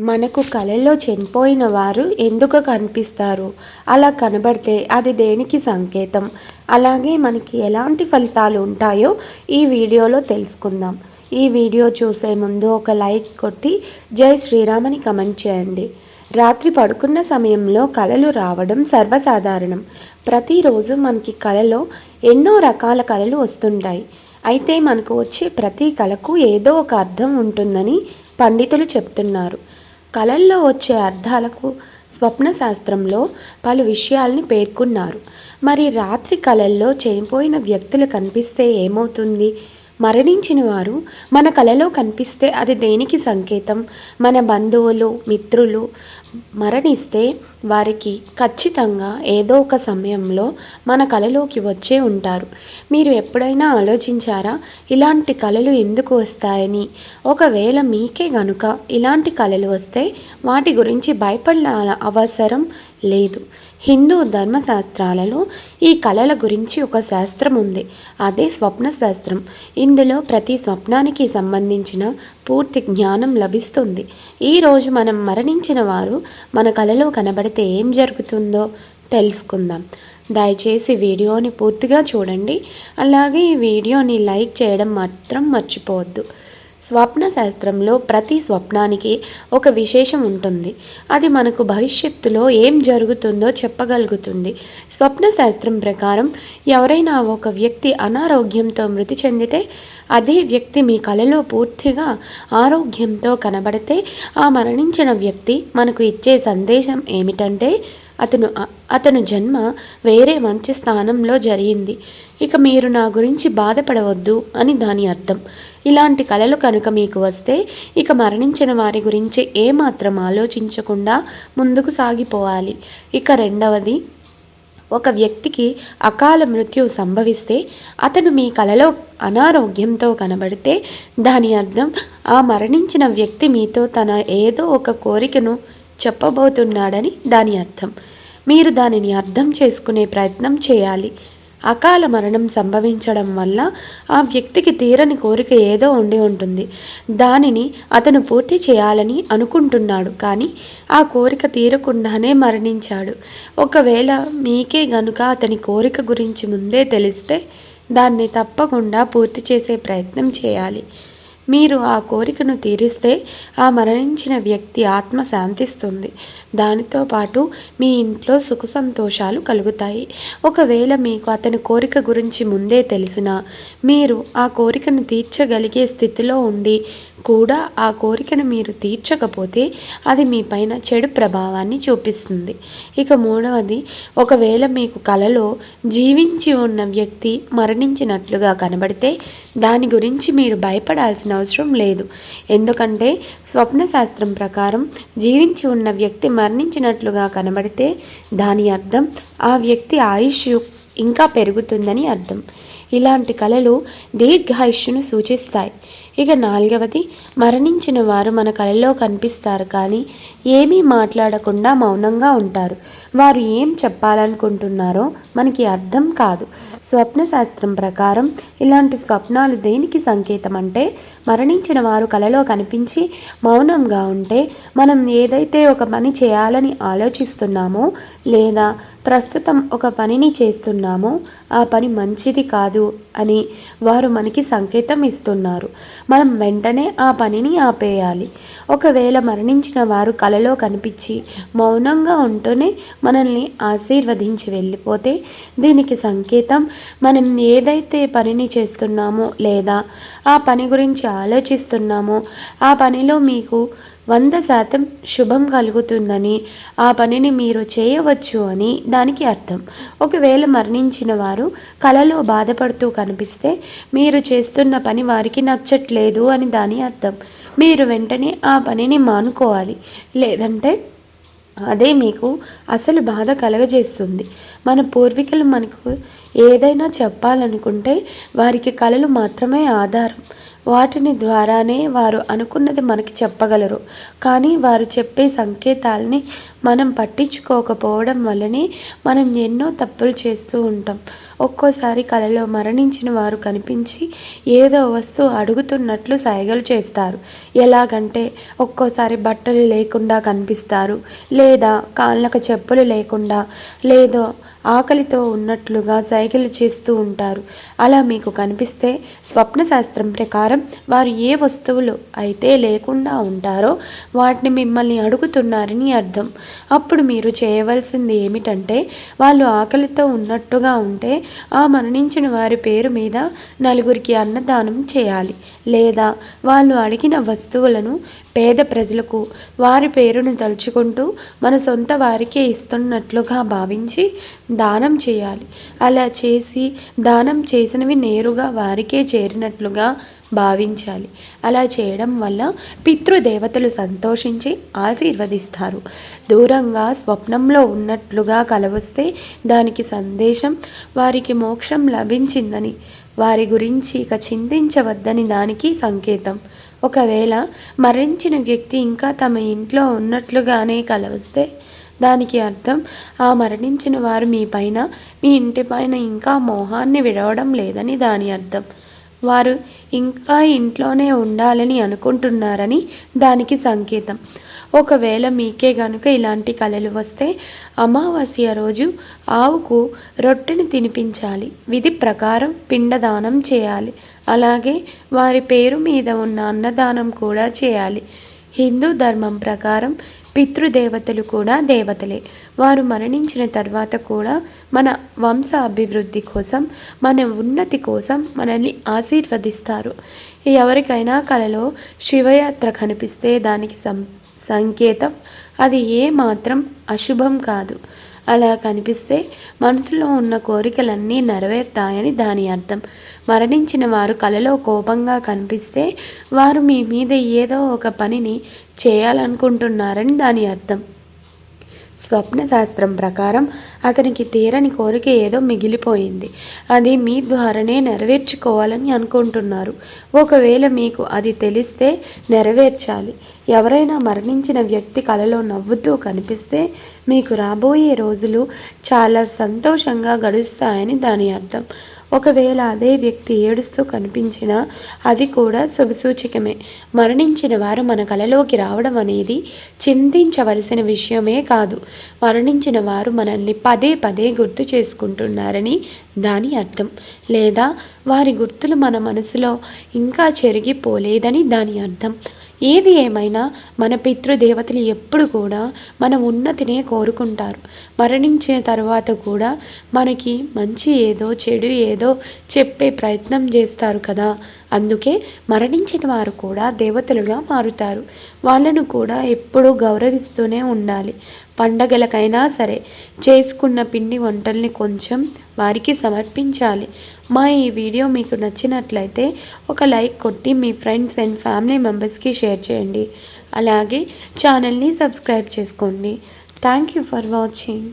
మనకు కళల్లో చనిపోయిన వారు ఎందుకు కనిపిస్తారు? అలా కనబడితే అది దేనికి సంకేతం? అలాగే మనకి ఎలాంటి ఫలితాలు ఉంటాయో ఈ వీడియోలో తెలుసుకుందాం. ఈ వీడియో చూసే ముందు ఒక లైక్ కొట్టి జై శ్రీరామని కమెంట్ చేయండి. రాత్రి పడుకున్న సమయంలో కళలు రావడం సర్వసాధారణం. ప్రతిరోజు మనకి కళలో ఎన్నో రకాల కళలు వస్తుంటాయి. అయితే మనకు వచ్చే ప్రతి కళకు ఏదో ఒక అర్థం ఉంటుందని పండితులు చెప్తున్నారు. కళల్లో వచ్చే అర్థాలకు స్వప్న శాస్త్రంలో పలు విషయాల్ని పేర్కొన్నారు. మరి రాత్రి కళల్లో చనిపోయిన వ్యక్తులు కనిపిస్తే ఏమవుతుంది? మరణించిన వారు మన కలలో కనిపిస్తే అది దేనికి సంకేతం? మన బంధువులు మిత్రులు మరణిస్తే వారికి ఖచ్చితంగా ఏదో ఒక సమయంలో మన కలలోకి వచ్చే ఉంటారు. మీరు ఎప్పుడైనా ఆలోచించారా ఇలాంటి కళలు ఎందుకు వస్తాయని? ఒకవేళ మీకే గనుక ఇలాంటి కళలు వస్తే వాటి గురించి భయపడాల అవసరం లేదు. హిందూ ధర్మశాస్త్రాలలో ఈ కళల గురించి ఒక శాస్త్రం ఉంది. అదే స్వప్న శాస్త్రం ఇందులో ప్రతి స్వప్నానికి సంబంధించిన పూర్తి జ్ఞానం లభిస్తుంది. ఈరోజు మనం మరణించిన వారు మన కళలో కనబడితే ఏం జరుగుతుందో తెలుసుకుందాం. దయచేసి వీడియోని పూర్తిగా చూడండి. అలాగే ఈ వీడియోని లైక్ చేయడం మాత్రం మర్చిపోవద్దు. స్వప్న శాస్త్రంలో ప్రతి స్వప్నానికి ఒక విశేషం ఉంటుంది. అది మనకు భవిష్యత్తులో ఏం జరుగుతుందో చెప్పగలుగుతుంది. స్వప్న శాస్త్రం ప్రకారం ఎవరైనా ఒక వ్యక్తి అనారోగ్యంతో మృతి చెందితే అదే వ్యక్తి మీ కలలో పూర్తిగా ఆరోగ్యంతో కనబడితే ఆ మరణించిన వ్యక్తి మనకు ఇచ్చే సందేశం ఏమిటంటే అతను అతను జన్మ వేరే మంచి స్థానంలో జరిగింది. ఇక మీరు నా గురించి బాధపడవద్దు అని దాని అర్థం. ఇలాంటి కళలు కనుక మీకు వస్తే ఇక మరణించిన వారి గురించి ఏమాత్రం ఆలోచించకుండా ముందుకు సాగిపోవాలి. ఇక రెండవది ఒక వ్యక్తికి అకాల మృత్యు సంభవిస్తే అతను మీ కలలో అనారోగ్యంతో కనబడితే దాని అర్థం ఆ మరణించిన వ్యక్తి మీతో తన ఏదో ఒక కోరికను చెప్పబోతున్నాడని దాని అర్థం. మీరు దానిని అర్థం చేసుకునే ప్రయత్నం చేయాలి. అకాల మరణం సంభవించడం వల్ల ఆ వ్యక్తికి తీరని కోరిక ఏదో ఉండి ఉంటుంది. దానిని అతను పూర్తి చేయాలని అనుకుంటున్నాడు కానీ ఆ కోరిక తీరకుండానే మరణించాడు. ఒకవేళ మీకే గనుక అతని కోరిక గురించి ముందే తెలిస్తే దాన్ని తప్పకుండా పూర్తి చేసే ప్రయత్నం చేయాలి. మీరు ఆ కోరికను తీరిస్తే ఆ మరణించిన వ్యక్తి ఆత్మ శాంతిస్తుంది. దానితో పాటు మీ ఇంట్లో సుఖ సంతోషాలు కలుగుతాయి. ఒకవేళ మీకు అతని కోరిక గురించి ముందే తెలిసినా మీరు ఆ కోరికను తీర్చగలిగే స్థితిలో ఉండి కూడా ఆ కోరికను మీరు తీర్చకపోతే అది మీ పైన చెడు ప్రభావాన్ని చూపిస్తుంది. ఇక మూడవది ఒకవేళ మీకు కలలో జీవించి ఉన్న వ్యక్తి మరణించినట్లుగా కనబడితే దాని గురించి మీరు భయపడాల్సిన అవసరం లేదు. ఎందుకంటే స్వప్న శాస్త్రం ప్రకారం జీవించి ఉన్న వ్యక్తి మరణించినట్లుగా కనబడితే దాని అర్థం ఆ వ్యక్తి ఆయుష్ ఇంకా పెరుగుతుందని అర్థం. ఇలాంటి కళలు దీర్ఘాయుష్యును సూచిస్తాయి. ఇక నాలుగవది మరణించిన వారు మన కళలో కనిపిస్తారు కానీ ఏమీ మాట్లాడకుండా మౌనంగా ఉంటారు. వారు ఏం చెప్పాలనుకుంటున్నారో మనకి అర్థం కాదు. స్వప్న శాస్త్రం ప్రకారం ఇలాంటి స్వప్నాలు దేనికి సంకేతం అంటే మరణించిన వారు కలలో కనిపించి మౌనంగా ఉంటే మనం ఏదైతే ఒక పని చేయాలని ఆలోచిస్తున్నామో లేదా ప్రస్తుతం ఒక పనిని చేస్తున్నాము ఆ పని మంచిది కాదు అని వారు మనకి సంకేతం ఇస్తున్నారు. మనం వెంటనే ఆ పనిని ఆపేయాలి. ఒకవేళ మరణించిన వారు కలలో కనిపించి మౌనంగా ఉంటూనే మనల్ని ఆశీర్వదించి వెళ్ళిపోతే దీనికి సంకేతం మనం ఏదైతే పనిని చేస్తున్నామో లేదా ఆ పని గురించి ఆలోచిస్తున్నామో ఆ పనిలో మీకు వంద శాతం శుభం కలుగుతుందని ఆ పనిని మీరు చేయవచ్చు అని దానికి అర్థం. ఒకవేళ మరణించిన వారు కలలో బాధపడుతూ కనిపిస్తే మీరు చేస్తున్న పని వారికి నచ్చట్లేదు అని దాని అర్థం. మీరు వెంటనే ఆ పనిని మానుకోవాలి. లేదంటే అదే మీకు అసలు బాధ కలగజేస్తుంది. మన పూర్వీకులు మనకు ఏదైనా చెప్పాలనుకుంటే వారికి కళలు మాత్రమే ఆధారం. వాటిని ద్వారానే వారు అనుకున్నది మనకి చెప్పగలరు. కానీ వారు చెప్పే సంకేతాలని మనం పట్టించుకోకపోవడం వల్లనే మనం ఎన్నో తప్పులు చేస్తూ ఉంటాం. ఒక్కోసారి కలలో మరణించిన వారు కనిపించి ఏదో వస్తువు అడుగుతున్నట్లు సైగలు చేస్తారు. ఎలాగంటే ఒక్కోసారి బట్టలు లేకుండా కనిపిస్తారు. లేదా కాళ్ళకు చెప్పులు లేకుండా లేదో ఆకలితో ఉన్నట్లుగా సైగలు చేస్తూ ఉంటారు. అలా మీకు కనిపిస్తే స్వప్న శాస్త్రం ప్రకారం వారు ఏ వస్తువులు అయితే లేకుండా ఉంటారో వాటిని మిమ్మల్ని అడుగుతున్నారని అర్థం. అప్పుడు మీరు చేయవలసింది ఏమిటంటే వాళ్ళు ఆకలితో ఉన్నట్టుగా ఉంటే ఆ మరణించిన వారి పేరు మీద నలుగురికి అన్నదానం చేయాలి. లేదా వాళ్ళు అడిగిన వస్తువులను పేద ప్రజలకు వారి పేరును తలుచుకుంటూ మన సొంత వారికే ఇస్తున్నట్లుగా భావించి దానం చేయాలి. అలా చేసి దానం చేసినవి నేరుగా వారికే చేరినట్లుగా భావించాలి. అలా చేయడం వల్ల పితృదేవతలు సంతోషించి ఆశీర్వదిస్తారు. దూరంగా స్వప్నంలో ఉన్నట్లుగా కలవస్తే దానికి సందేశం వారికి మోక్షం లభించిందని వారి గురించి ఇక చింతించవద్దని దానికి సంకేతం. ఒకవేళ మరణించిన వ్యక్తి ఇంకా తమ ఇంట్లో ఉన్నట్లుగానే కలవస్తే దానికి అర్థం ఆ మరణించిన వారు మీ పైన మీ ఇంటి పైన ఇంకా మోహాన్ని విడవడం లేదని దాని అర్థం. వారు ఇంకా ఇంట్లోనే ఉండాలని అనుకుంటున్నారని దానికి సంకేతం. ఒకవేళ మీకే గనుక ఇలాంటి కళలు వస్తే అమావాస్య రోజు ఆవుకు రొట్టెని తినిపించాలి. విధి ప్రకారం పిండదానం చేయాలి. అలాగే వారి పేరు మీద ఉన్న అన్నదానం కూడా చేయాలి. హిందూ ధర్మం ప్రకారం పితృదేవతలు కూడా దేవతలే. వారు మరణించిన తర్వాత కూడా మన వంశ అభివృద్ధి కోసం మన ఉన్నతి కోసం మనల్ని ఆశీర్వదిస్తారు. ఎవరికైనా కలలో శివయాత్ర కనిపిస్తే దానికి సం సంకేతం. అది ఏ మాత్రం అశుభం కాదు. అలా కనిపిస్తే మనసులో ఉన్న కోరికలన్నీ నెరవేరుతాయని దాని అర్థం. మరణించిన వారు కలలో కోపంగా కనిపిస్తే వారు మీ మీద ఏదో ఒక పనిని చేయాలనుకుంటున్నారని దాని అర్థం. స్వప్న శాస్త్రం ప్రకారం అతనికి తీరని కోరిక ఏదో మిగిలిపోయింది. అది మీ ద్వారానే నెరవేర్చుకోవాలని అనుకుంటున్నారు. ఒకవేళ మీకు అది తెలిస్తే నెరవేర్చాలి. ఎవరైనా మరణించిన వ్యక్తి కలలో నవ్వుతూ కనిపిస్తే మీకు రాబోయే రోజులు చాలా సంతోషంగా గడుస్తాయని దాని అర్థం. ఒకవేళ అదే వ్యక్తి ఏడుస్తూ కనిపించినా అది కూడా శుభసూచకమే. మరణించిన వారు మన కలలోకి రావడం అనేది చింతించవలసిన విషయమే కాదు. మరణించిన వారు మనల్ని పదే పదే గుర్తు చేసుకుంటున్నారని దాని అర్థం. లేదా వారి గుర్తులు మన మనసులో ఇంకా చెరిగిపోలేదని దాని అర్థం. ఏది ఏమైనా మన పితృదేవతలు ఎప్పుడు కూడా మన ఉన్నతినే కోరుకుంటారు. మరణించిన తర్వాత కూడా మనకి మంచి ఏదో చెడు ఏదో చెప్పే ప్రయత్నం చేస్తారు కదా. అందుకే మరణించిన వారు కూడా దేవతలుగా మారుతారు. వాళ్ళను కూడా ఎప్పుడూ గౌరవిస్తూనే ఉండాలి. పండగలకైనా సరే చేసుకున్న పిండి వంటల్ని కొంచెం వారికి సమర్పించాలి. మా ఈ వీడియో మీకు నచ్చినట్లయితే ఒక లైక్ కొట్టి మీ ఫ్రెండ్స్ అండ్ ఫ్యామిలీ మెంబర్స్కి షేర్ చేయండి. అలాగే ఛానల్ని సబ్స్క్రైబ్ చేసుకోండి. Thank you for watching.